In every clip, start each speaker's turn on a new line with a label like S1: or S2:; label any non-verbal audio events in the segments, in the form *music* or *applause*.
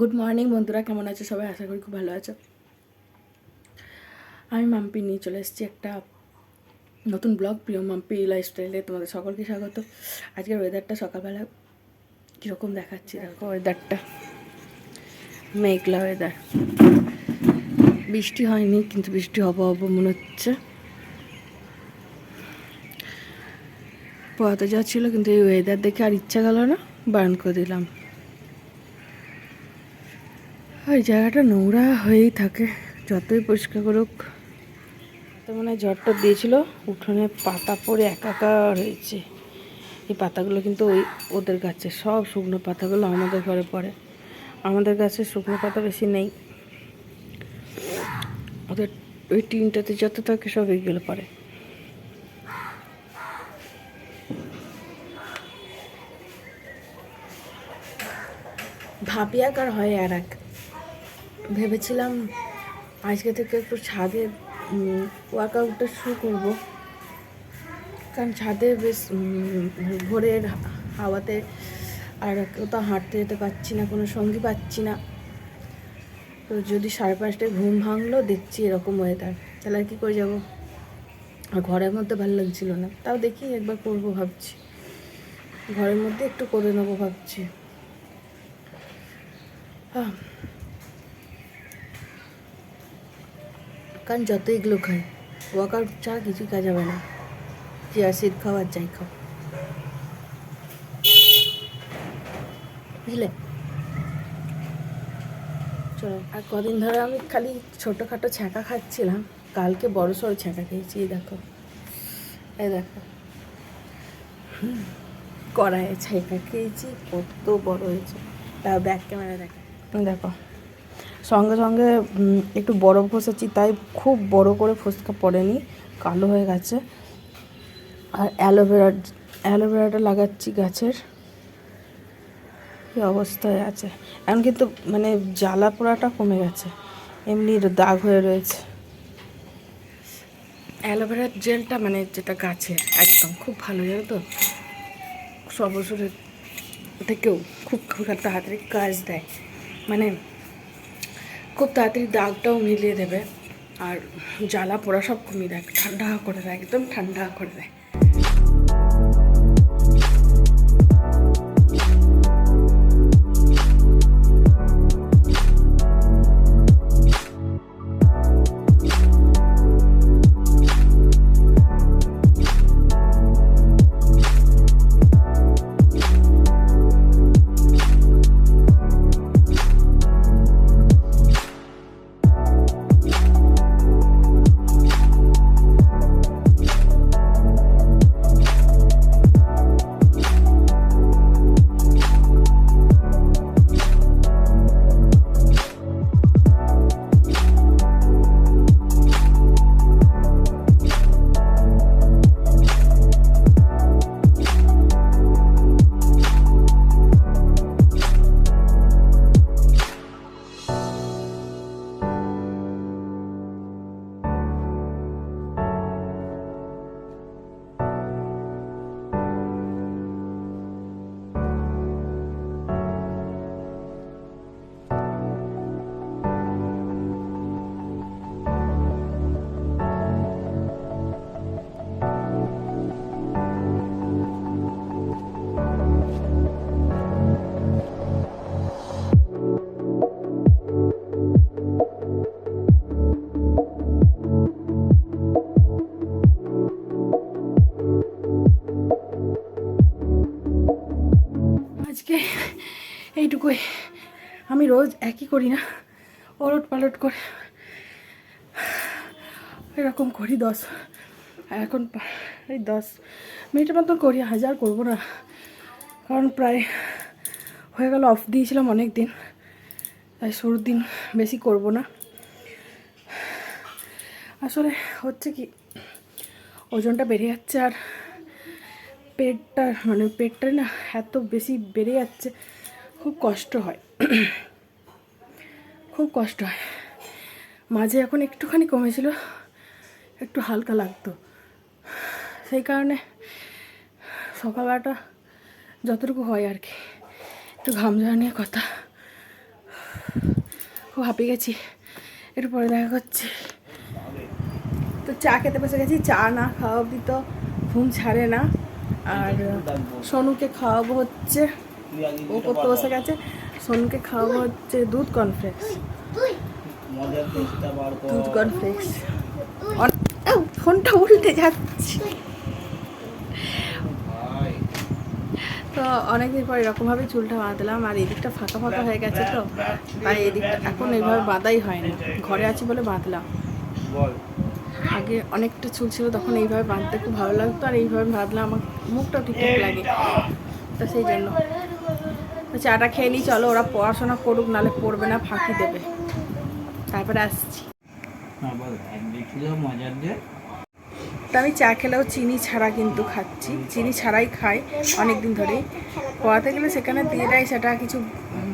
S1: Good morning বন্ধুরা, কেমন আছো? সবাই আশা করি খুব ভালো আছো। আমি মাম্পি নিয়ে চলে এসেছি একটা নতুন ব্লগ, প্রিয় মাম্পি লাইফস্টাইলে তোমাদের সকলকে স্বাগত। আজকের ওয়েদারটা সকালবেলা কীরকম দেখাচ্ছি? দেখো ওয়েদারটা মেঘলা ওয়েদার বৃষ্টি হয়নি, কিন্তু বৃষ্টি হব হব মনে হচ্ছে। পড়াতে যাওয়া ছিল, কিন্তু এই ওয়েদার দেখে আর ইচ্ছা গেল না বারণ করে দিলাম। ওই জায়গাটা নোংরা হয়েই থাকে, যতই পরিষ্কার করুক। তো মনে ঝড়টা দিয়েছিল, উঠোনে পাতা পড়ে একাকার হয়েছে। এই পাতাগুলো কিন্তু ওই ওদের গাছে, সব শুকনো পাতাগুলো আমাদের ঘরে পড়ে। আমাদের গাছে শুকনো পাতা বেশি নেই। ওদের ওই টিনটাতে যত থাকে সব এগুলো পড়ে। ভাবি এক হয় আর এক? ভেবেছিলাম আজকে থেকে একটু ছাদে ওয়ার্কআউটটা শুরু করব। কারণ ছাদে বেশ ভোরের হাওয়াতে আর কোথাও হাঁটতে যেতে পারছি না, কোনো সঙ্গী পাচ্ছি না। তো যদি সাড়ে পাঁচটায় ঘুম ভাঙলো, দেখছি এরকম ওয়েদার তাহলে আর কী করে যাব? আর ঘরের মধ্যে ভালো লাগছিল না, তাও দেখি একবার করব ভাবছি। ঘরের মধ্যে একটু করে নেব ভাবছি। আহ। কারণ যত এগুলো খাই ওয়ার্কআউট ছাড়া কিছুই কাজ হবে না। চিয়া সিড খাও আর যাই খাও। বুঝলে? চলো, আর কদিন ধরে আমি খালি ছোটোখাটো ছ্যাঁকা খাচ্ছিলাম। কালকে বড় সড়ো ছ্যাঁকা খেয়েছি দেখো। এই দেখো। কড়াইয়ে ছ্যাঁকা খেয়েছি, কত বড় হয়েছে। তাও ব্যাক ক্যামেরা দেখা দেখো। সঙ্গে সঙ্গে একটু বরফ ঘষেছি, তাই খুব বড় করে ফুচকা পড়েনি, কালো হয়ে গেছে। আর অ্যালোভেরা, অ্যালোভেরাটা লাগাচ্ছি গাছের। এই অবস্থায় আছে। এখন কিন্তু মানে জ্বালা পোড়াটা কমে গেছে, এমনি দাগ হয়ে রয়েছে। অ্যালোভেরার জেলটা মানে যেটা গাছে, একদম, খুব ভালো, জানো তো? সব ওষুধের থেকেও খুব খুব তাড়াতাড়ি কাজ দেয়। মানে খুব তাড়াতাড়ি দাগটাও মিলিয়ে দেবে। আর জ্বালা পোড়া সব কমিয়ে দেয়, ঠান্ডা করে দেয়, একদম ঠান্ডা করে দেয়। এইটুকুই আমি রোজ একই করি না ওলট পালট করে। এরকম করি দশ। এখন এই দশ মিনিটের মতন করি, হাজার করব না। কারণ প্রায় হয়ে গেল অফ দিয়েছিলাম অনেক দিন তাই শুরুর দিন বেশি করব না। আসলে হচ্ছে কি, ওজনটা বেড়ে যাচ্ছে আর পেটটা মানে পেটটা না, এত বেশি বেড়ে যাচ্ছে। খুব কষ্ট হয়। খুব কষ্ট হয়। মাঝে এখন একটুখানি কমেছিল, একটু হালকা লাগতো। সেই কারণে সকালবেলাটা যতটুকু হয় আর কি। একটু ঘাম ঝাড়া নিয়ে কথা। খুব হাঁপিয়ে গেছি। একটু পরে দেখা করছি। তো চা খেতে বসে গেছি। চা না খাওয়া অবধি তো ঘুম ছাড়ে না। আর সোনুকে খাওয়াবো হচ্ছে। ও করতে বসে গেছে। সোনুকে খাওয়াবো হচ্ছে দুধ
S2: বার
S1: দুধ কনফ্লেক্স ফোনটা উল্টে যাচ্ছে। তো অনেকদিন পর এরকমভাবে চুলটা বাঁধলাম আর এদিকটা ফাঁকা ফাঁকা হয়ে গেছে তো। তাই এদিকটা এখন এইভাবে বাঁধাই হয় না। ঘরে আছি বলে বাঁধলাম। আগে অনেকটা চুল ছিল তখন এইভাবে বাঁধতে খুব ভালো লাগতো আর এইভাবে বাঁধলে আমার মুখটাও ঠিকঠাক লাগে। তো সেই জন্য। চাটা খেয়ে নিই চলো ওরা পড়াশোনা করুক নালে পড়বে না ফাঁকি দেবে। তারপরে আসছি। তো আমি চা খেলেও চিনি ছাড়া কিন্তু খাচ্ছি। চিনি ছাড়াই খাই অনেক দিন ধরেই। পড়াতে গেলে সেখানে দিয়ে দেয় সেটা কিছু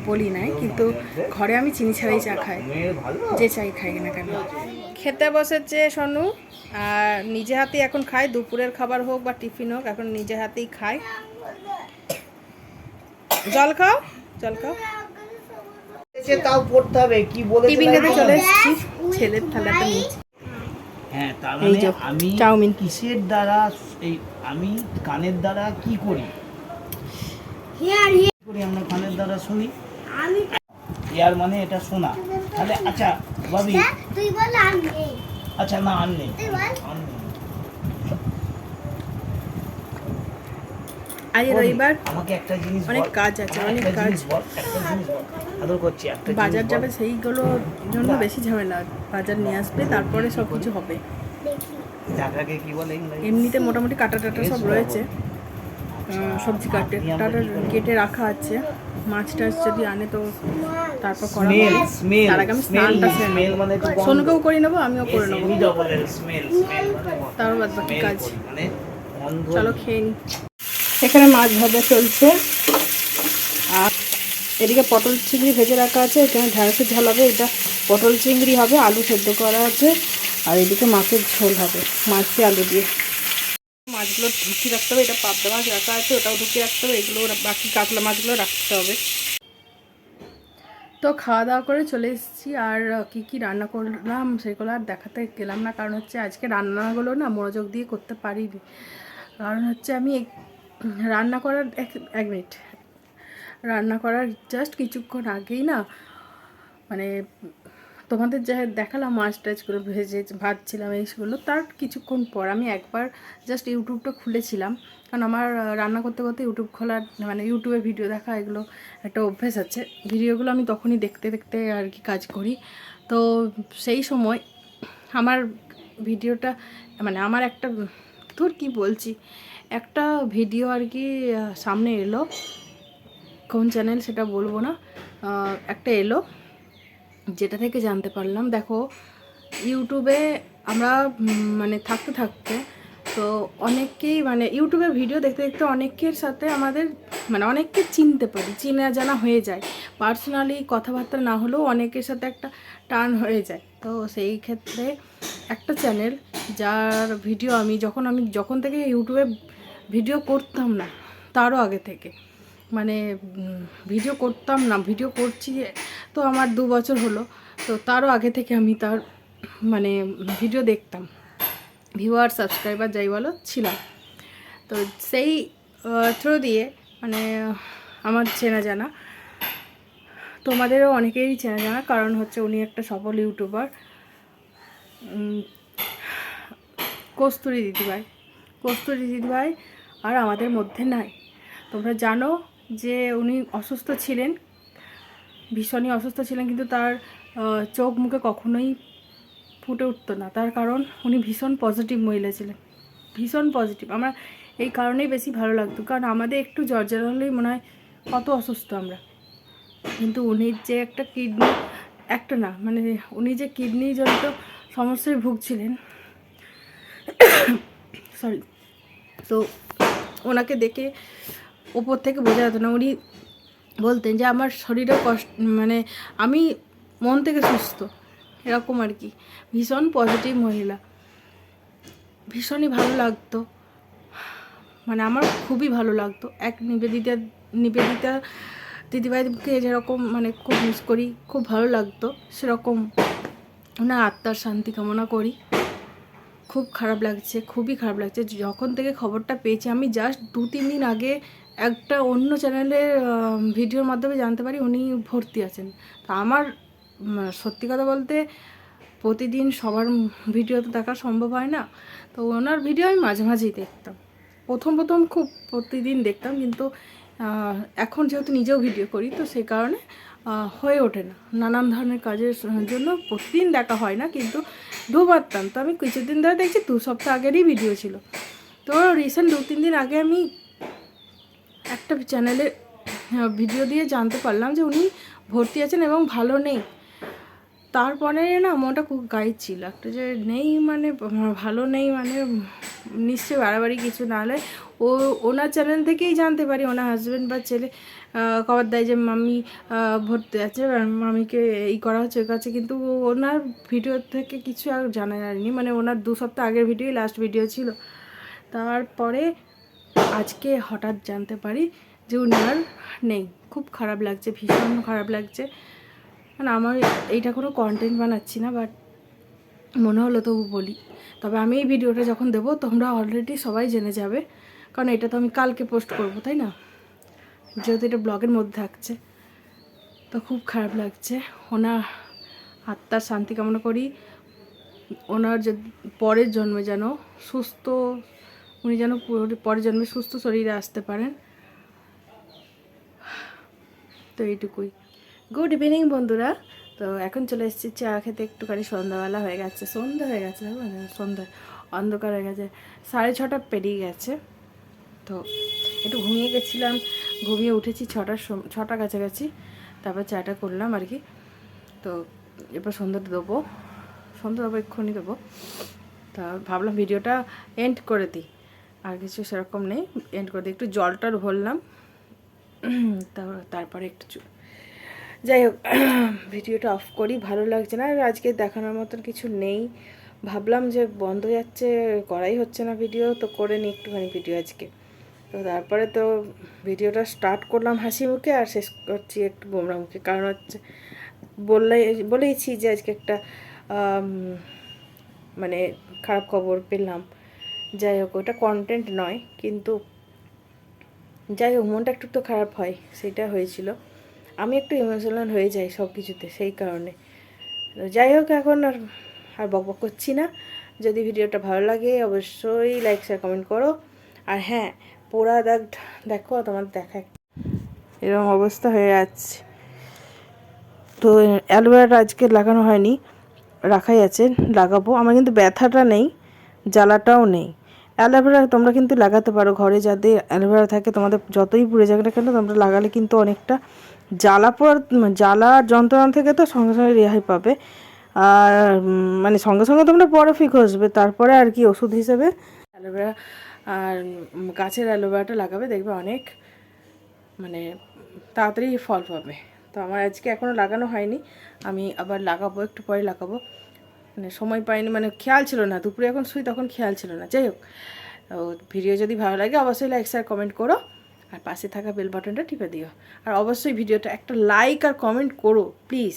S1: বলি নাই কিন্তু ঘরে আমি চিনি ছাড়াই চা খাই। যে চাই খাই না কেন। খেতে বসেছে সোনু আর নিজে হাতেই এখন খায়। দুপুরের খাবার হোক বা টিফিন হোক এখন নিজে হাতেই খায়। জল খাও জল খাও।
S2: সে তাও পড়তে হবে কি বলে
S1: টিফিন খেতে চলে এসেছি। ছেলের থালাটা নিয়েছি।
S2: হ্যাঁ তার মানে আমি
S1: চাউমিন।
S2: কিসের দ্বারা এই আমি কানের দ্বারা কি করি? করি আমরা কানের দ্বারা শুনি? ইয়ার মানে এটা শোনা। তাহলে আচ্ছা ভাবি।
S3: তুই বল আমি
S2: আচ্ছা না আর নেই।
S3: তুই বল।
S2: আর নেই।
S1: আজ রবিবার
S2: আমাকে একটা জিনিস
S1: অনেক কাজ আছে, অনেক কাজ।
S2: আদর করছি একটা
S1: বাজার যাবে সেইগুলোর জন্য বেশি ঝামেলা বাজার নিয়ে আসবে তারপরে সব কিছু হবে।
S3: দেখি
S2: কি বলে
S1: এমনিতে মোটামুটি কাটা টাটা সব রয়েছে। সবজি কাটে টাটা কেটে রাখা আছে। মাছ টাছ যদি আনে তো তারপর করা তার আগে আমি স্নানটা।
S2: মানে।
S1: সোনুকেও করে নেব আমিও করে নেব। তারও বাদ বাকি কাজ।
S2: মানে
S1: চলো খেয়ে এখানে মাছ ভাজা চলছে। আর এদিকে পটল চিংড়ি ভেজে রাখা আছে। এখানে ঢ্যাঁড়সের ঝাল হবে, এটা পটল চিংড়ি হবে, আলু সেদ্ধ করা আছে। আর এদিকে মাছের ঝোল হবে, মাছ দিয়ে আলু দিয়ে। মাছগুলো ঢুকিয়ে রাখতে হবে, এটা পাবদা মাছ রাখা আছে, ওটাও ঢুকিয়ে রাখতে হবে, এগুলো বাকি কাতলা মাছগুলো রাখতে হবে। তো খাওয়া দাওয়া করে চলে এসেছি, আর কি কি রান্না করলাম সেগুলো আর দেখাতে গেলাম না, কারণ হচ্ছে আজকে রান্নাগুলো না মনোযোগ দিয়ে করতে পারিনি। কারণ হচ্ছে আমি রান্না করার এক এক মিনিট রান্না করার জাস্ট কিছুক্ষণ আগেই না মানে তোমাদের যা দেখালাম মাছ টাছগুলো ভেজে ভাজছিলাম এইগুলো, তার কিছুক্ষণ পর আমি একবার জাস্ট ইউটিউবটা খুলেছিলাম। কারণ আমার রান্না করতে করতে ইউটিউব খোলার মানে ইউটিউবে ভিডিও দেখা এগুলো একটা অভ্যেস আছে। ভিডিওগুলো আমি তখনই দেখতে দেখতে আর কি কাজ করি। তো সেই সময় আমার ভিডিওটা মানে আমার একটা, তোর কি বলছি? একটা ভিডিও আর কি সামনে এলো। কোন চ্যানেল সেটা বলব না। একটা এলো, যেটা থেকে জানতে পারলাম। দেখো ইউটিউবে আমরা মানে থাকতে থাকতে তো অনেককেই মানে ইউটিউবের ভিডিও দেখতে দেখতে অনেকের সাথে আমাদের মানে অনেককে চিনতে পারি, চেনা জানা হয়ে যায়। পার্সোনালি কথাবার্তা না হলেও অনেকের সাথে একটা টান হয়ে যায়। তো সেই ক্ষেত্রে একটা চ্যানেল যার ভিডিও আমি, যখন আমি, যখন থেকে ইউটিউবে ভিডিও করতাম না, তারও আগে থেকে। মানে ভিডিও করতাম না, ভিডিও করছি তো আমার দু বছর হলো, তো তারও আগে থেকে আমি তার মানে ভিডিও দেখতাম। ভিউয়ার, সাবস্ক্রাইবার যাই বলো, ছিলাম। তো সেই থ্রো দিয়ে মানে আমার চেনা জানা, তোমাদেরও অনেকেরই চেনা জানা, কারণ হচ্ছে উনি একটা সফল ইউটিউবার কস্তুরী দিদিভাই। কস্তুরি দিদিভাই আর আমাদের মধ্যে নাই। তোমরা জানো যে উনি অসুস্থ ছিলেন, ভীষণই অসুস্থ ছিলেন, কিন্তু তার চোখ মুখে কখনোই ফুটে উঠতো না। তার কারণ উনি ভীষণ পজিটিভ মহিলা ছিলেন। ভীষণ পজিটিভ আমার এই কারণেই বেশি ভালো লাগতো। কারণ আমাদের একটু জ্বর হলেই মনে হয় কত অসুস্থ আমরা। কিন্তু উনি যে একটা কিডনি, একটা না মানে উনি যে কিডনি জনিত সমস্যায় ভুগছিলেন *coughs* সরি তো ওনাকে দেখে ওপর থেকে বোঝা যেত না। উনি বলতেন যে, আমার শরীরেও কষ্ট মানে আমি মন থেকে সুস্থ। এরকম আর কি। ভীষণ পজিটিভ মহিলা। ভীষণই ভালো লাগতো। মানে আমার খুবই ভালো লাগতো। এক নিবেদিতা নিবেদিতা দিদিভাইকে যেরকম মানে খুব মিস করি, খুব ভালো লাগতো। সেরকম ওনার আত্মার শান্তি কামনা করি। খুব খারাপ লাগছে, খুবই খারাপ লাগছে। যখন থেকে খবরটা পেয়েছি, আমি জাস্ট দু, তিন দিন আগে একটা অন্য চ্যানেলের ভিডিওর মাধ্যমে জানতে পারি উনি ভর্তি আছেন। তা আমার সত্যি কথা বলতে প্রতিদিন সবার ভিডিও তো দেখা সম্ভব হয় না। তো ওনার ভিডিও আমি মাঝে মাঝেই দেখতাম। প্রথম প্রথম খুব প্রতিদিন দেখতাম, কিন্তু এখন যেহেতু নিজেও ভিডিও করি, তো সেই কারণে হয়ে ওঠে না। নানান ধরনের কাজের জন্য প্রতিদিন দেখা হয় না, কিন্তু দু পারতাম তো আমি কিছুদিন ধরে দেখছি, দু সপ্তাহ আগেরই ভিডিও ছিল। তো রিসেন্ট দু তিন দিন আগে আমি একটা চ্যানেলে ভিডিও দিয়ে জানতে পারলাম যে উনি ভর্তি আছেন এবং ভালো নেই। তারপরে না মনটা খুব গাইড ছিল। একটা যে নেই মানে ভালো নেই মানে নিশ্চয়ই বাড়াবাড়ি কিছু না হলে ও, ওনার চ্যানেল থেকেই জানতে পারি, ওনার হাজব্যান্ড বা ছেলে খবর দেয় যে মামি ভর্তি আছে মামিকে এই করা হচ্ছে, ওই কাছে কিন্তু ওনার ভিডিও থেকে কিছু আর জানা যায়নি মানে ওনার দু সপ্তাহ আগের ভিডিওই লাস্ট ভিডিও ছিল। তারপরে আজকে হঠাৎ জানতে পারি যে উনি আর নেই, খুব খারাপ লাগছে, ভীষণ খারাপ লাগছে। মানে আমার এইটা কোনো কন্টেন্ট বানাচ্ছি না বাট মনে হলো তবু বলি। তবে আমি এই ভিডিওটা যখন দেবো, তোমরা অলরেডি সবাই জেনে যাবে। কারণ এটা তো আমি কালকে পোস্ট করব, তাই না? যেহেতু এটা ব্লগের মধ্যে থাকছে, তো খুব খারাপ লাগছে। ওনার আত্মার শান্তি কামনা করি। ওনার যে পরের জন্মে যেন সুস্থ, উনি যেন পুরো- পরের জন্মে সুস্থ শরীরে আসতে পারেন। তো এইটুকুই। গুড ইভিনিং বন্ধুরা। তো এখন চলে এসেছি চা খেতে, একটুখানি সন্ধ্যাবেলা হয়ে গেছে। সন্ধ্যা হয়ে গেছে সন্ধ্যা, অন্ধকার হয়ে গেছে। সাড়ে ছটা পেরিয়ে গেছে। তো একটু ঘুমিয়ে গেছিলাম, ঘুমিয়ে উঠেছি ছটার ছটা কাছাকাছি, তারপর চাটা করলাম আর কি। তো এরপর সন্ধ্যাটা দেবো, সন্ধ্যা দেবো, এক্ষুনি দেবো। তা ভাবলাম ভিডিওটা এন্ড করে দিই, আর কিছু সেরকম নেই এন্ড করে দিই। একটু জলটার ভরলাম তারপর একটু যাই হোক, ভিডিওটা অফ করি, ভালো লাগছে না, আর আজকে দেখানোর মতন কিছু নেই। ভাবলাম যে বন্ধ যাচ্ছে, করাই হচ্ছে না ভিডিও, তো করে নিই একটুখানি ভিডিও আজকে। তো তারপরে তো ভিডিওটা স্টার্ট করলাম হাসি মুখে আর শেষ করছি একটু গোমরা মুখে। কারণ হচ্ছে বললে, বলেইছি যে আজকে একটা মানে খারাপ খবর পেলাম। যাই হোক, ওটা কন্টেন্ট নয়, কিন্তু যাই হোক, মনটা একটু তো খারাপ হয়, সেটা হয়েছিল। আমি একটু ইমোশনাল হয়ে যাই সব কিছুতে, সেই কারণে। যাই হোক, এখন আর আর বক করছি না। যদি ভিডিওটা ভালো লাগে, অবশ্যই লাইক শেয়ার কমেন্ট করো। আর হ্যাঁ পোড়া দাগ দেখো তোমার দেখা এরকম অবস্থা হয়ে যাচ্ছে। তো অ্যালোভেরাটা আজকে লাগানো হয়নি, রাখাই আছে, লাগাবো। আমার কিন্তু ব্যথাটা নেই, জ্বালাটাও নেই। অ্যালোভেরা তোমরা কিন্তু লাগাতে পারো, ঘরে যাদের অ্যালোভেরা থাকে, তোমাদের যতই পুড়ে যাক না কেন, তোমরা লাগালে কিন্তু অনেকটা জ্বালা পড়ার জ্বালার যন্ত্রণা থেকে তো সঙ্গে সঙ্গে রেহাই পাবে। আর মানে সঙ্গে সঙ্গে তোমরা ফিক আসবে তারপরে আর কি ওষুধ হিসেবে। অ্যালোভেরা আর গাছের অ্যালোভেরাটা লাগাবে, দেখবে অনেক মানে তাড়াতাড়ি ফল পাবে। তো আমার আজকে এখনও লাগানো হয়নি, আমি আবার লাগাবো, একটু পরে লাগাবো। মানে সময় পাইনি মানে খেয়াল ছিল না, দুপুরে এখন শুই তখন খেয়াল ছিল না। যাই হোক, তো ভিডিও যদি ভালো লাগে, অবশ্যই লাইক শেয়ার কমেন্ট করো। আর পাশে থাকা বেল বাটনটা টিপে দিও। আর অবশ্যই ভিডিওটা একটা লাইক আর কমেন্ট করো প্লিজ